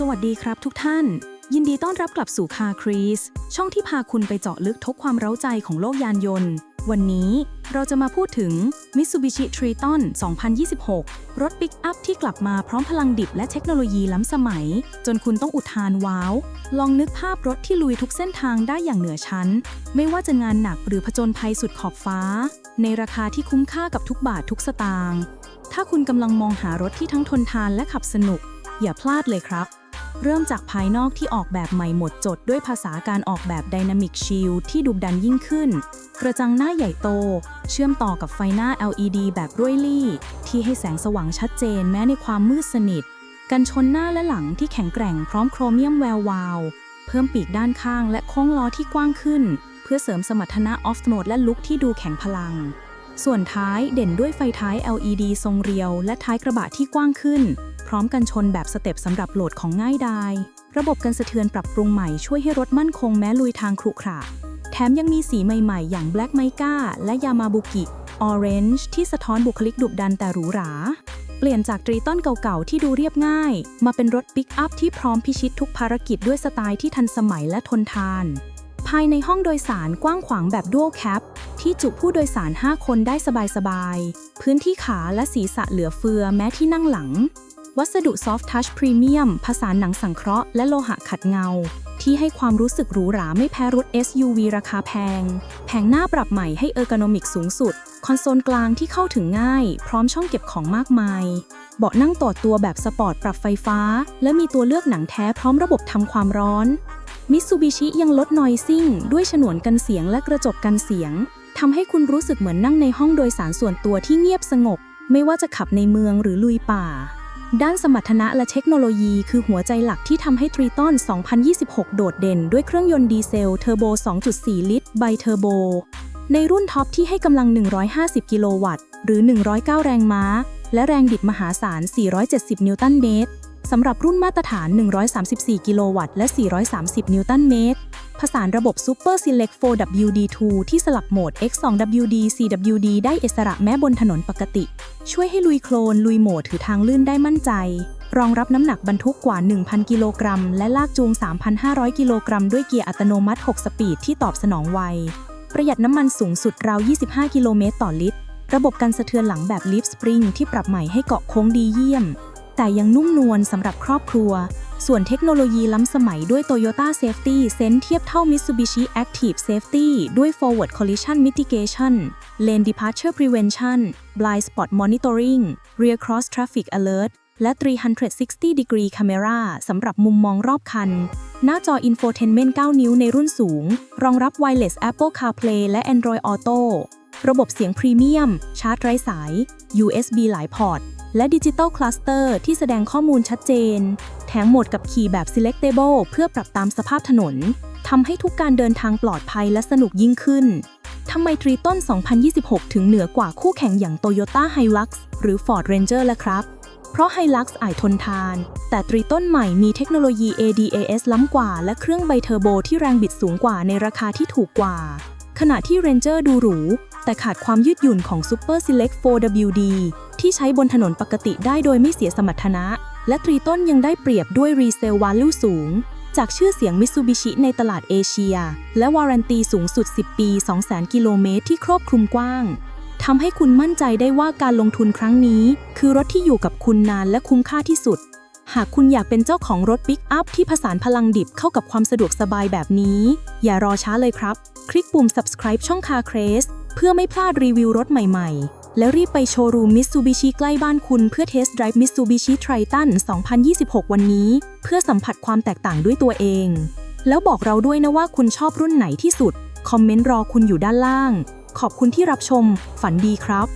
สวัสดีครับทุกท่าน ยินดีต้อนรับกลับสู่คาครีสช่องที่พาคุณไปเจาะลึกทุกความเร้าใจของโลกยานยนต์ วันนี้เราจะมาพูดถึง Mitsubishi Triton 2026 รถปิกอัพที่กลับมาพร้อมพลังดิบและเทคโนโลยีล้ำสมัย จนคุณต้องอุทานว้าว ลองนึกภาพรถที่ลุยทุกเส้นทางได้อย่างเหนือชั้น ไม่ว่าจะงานหนักหรือผจญภัยสุดขอบฟ้า ในราคาที่คุ้มค่ากับทุกบาททุกสตางค์ถ้าคุณกำลังมองหารถที่ทั้งทนทานและขับสนุก อย่าพลาดเลยครับ เริ่มจากภายนอกที่ออกแบบใหม่หมดจดด้วยภาษาการออกแบบ Dynamic Shield ที่ดุดันยิ่งขึ้น กระจังหน้าใหญ่โต เชื่อมต่อกับไฟหน้า LED แบบรุ่ยลี่ ที่ให้แสงสว่างชัดเจนแม้ในความมืดสนิท กันชนหน้าและหลังที่แข็งแกร่งพร้อมโครเมียมแวววาว เพิ่มปีกด้านข้างและโค้งล้อที่กว้างขึ้น เพื่อเสริมสมรรถนะออฟโ o ดและลุคที่ดูแข็งพลัง ส่วนท้ายเด่นด้วยไฟท้าย LED ทรงเรียว และท้ายกระบะที่กว้างขึ้น พร้อมกันชนแบบสเต็ปสำหรับโหลดของง่ายดาย ระบบกันสะเทือนปรับปรุงใหม่ช่วยให้รถมั่นคงแม้ลุยทางครุขระ แถมยังมีสีใหม่ๆ อย่าง Black Mica และ Yamabuki Orange ที่สะท้อนบุคลิกดุดันแต่หรูหรา เปลี่ยนจากตรีต้นเก่าๆ ที่ดูเรียบง่าย มาเป็นรถปิกอัพที่พร้อมพิชิตทุกภารกิจด้วยสไตล์ที่ทันสมัยและทนทาน ภายในห้องโดยสารกว้างขวางแบบ Dual Cap ที่จุผู้โดยสาร 5 คนได้สบายๆ พื้นที่ขาและศีรษะเหลือเฟือแม้ที่นั่งหลัง วัสดุ Soft Touch Premium ผสานหนังสังเคราะห์และโลหะขัดเงา ที่ให้ความรู้สึกหรูหราไม่แพ้รถ SUV ราคาแพง แผงหน้าปรับใหม่ให้เออร์กโนมิกสูงสุด คอนโซลกลางที่เข้าถึงง่าย พร้อมช่องเก็บของมากมาย เบาะนั่งต่อตัวแบบสปอร์ตปรับไฟฟ้า และมีตัวเลือกหนังแท้พร้อมระบบทำความร้อนมิตซูบิชิยังลดนอยซิ่ง ด้วยฉนวนกันเสียงและกระจกกันเสียง ทำให้คุณรู้สึกเหมือนนั่งในห้องโดยสารส่วนตัวที่เงียบสงบ ไม่ว่าจะขับในเมืองหรือลุยป่า ด้านสมรรถนะและเทคโนโลยีคือหัวใจหลักที่ทำให้ทรีตอน 2026 โดดเด่นด้วยเครื่องยนต์ดีเซลเทอร์โบ 2.4 ลิตร ไบเทอร์โบ ในรุ่นท็อปที่ให้กำลัง 150 กิโลวัตต์ หรือ 109 แรงม้า และแรงดิบมหาศาล 470 นิวตันเมตรสำหรับรุ่นมาตรฐาน 134 กิโลวัตต์ และ 430 นิวตันเมตร ผสานระบบ Super Select 4WD2 ที่สลับโหมด X2WD CWD ได้อิสระแม้บนถนนปกติ ช่วยให้ลุยโคลน ลุยโหมดถือทางลื่นได้มั่นใจ รองรับน้ำหนักบรรทุกกว่า 1,000 กิโลกรัม และลากจูง 3,500 กิโลกรัม ด้วยเกียร์อัตโนมัติ 6 สปีดที่ตอบสนองไว ประหยัดน้ำมันสูงสุดราว 25 กิโลเมตรต่อลิตร ระบบกันสะเทือนหลังแบบลิฟต์สปริงที่ปรับใหม่ให้เกาะโค้งดีเยี่ยม แต่ยังนุ่มนวลสำหรับครอบครัว ส่วนเทคโนโลยีล้ำสมัยด้วย Toyota Safety Sense เทียบเท่า Mitsubishi Active Safety ด้วย Forward Collision Mitigation Lane Departure Prevention Blind Spot Monitoring Rear Cross Traffic Alert และ 360 Degree Camera สำหรับมุมมองรอบคัน หน้าจอ Infotainment 9 นิ้วในรุ่นสูง รองรับ Wireless Apple CarPlay และ Android Auto ระบบเสียงพรีเมียม ชาร์จไร้สาย USB หลายพอร์ต และดิจิ t a ลคลัสเตอร์ที่แสดงข้อมูลชัดเจนแถมโหมดกับขี่แบบ selectable เพื่อปรับตามสภาพถนนทำให้ทุกการเดินทางปลอดภัยและสนุกยิ่งขึ้นทำไมทรีต้น 2026 ถึงเหนือกว่าคู่แข่งอย่าง Toyota Hilux หรือ Ford Ranger ล่ะครับ เพราะ Hilux อายทนทาน แต่ตรีต้นใหม่มีเทคโนโลยี ADAS ล้ำกว่า และเครื่องไบเทอร์โบที่แรงบิดสูงกว่าในราคาที่ถูกกว่า ขณะที่ Ranger ดูหรู แต่ขาดความยืดหยุ่นของ Super Select 4WD ที่ใช้บนถนนปกติได้โดยไม่เสียสมรรถนะ และตรีต้นยังได้เปรียบด้วย Resale Value สูง จากชื่อเสียง Mitsubishi ในตลาดเอเชีย และวารันตีสูงสุด 10 ปี 200,000 กิโลเมตรที่ครอบคลุมกว้างทำให้คุณมั่นใจได้ว่าการลงทุนครั้งนี้ คือรถที่อยู่กับคุณนานและคุ้มค่าที่สุด หากคุณอยากเป็นเจ้าของรถปิกอัพที่ผสานพลังดิบเข้ากับความสะดวกสบายแบบนี้ อย่ารอช้าเลยครับ คลิกปุ่ม subscribe ช่อง Car Craze เพื่อไม่พลาดรีวิวรถใหม่ ๆ แล้วรีบไปโชว์รูมมิ t s u b i s h i ใกล้บ้านคุณเพื่อเทสต์ไดรฟ์มิ t s u b i s h i Triton 2026 วันนี้ เพื่อสัมผัสความแตกต่างด้วยตัวเอง แล้วบอกเราด้วยนะว่าคุณชอบรุ่นไหนที่สุด คอมเมนต์รอคุณอยู่ด้านล่าง ขอบคุณที่รับชม ฝันดีครับ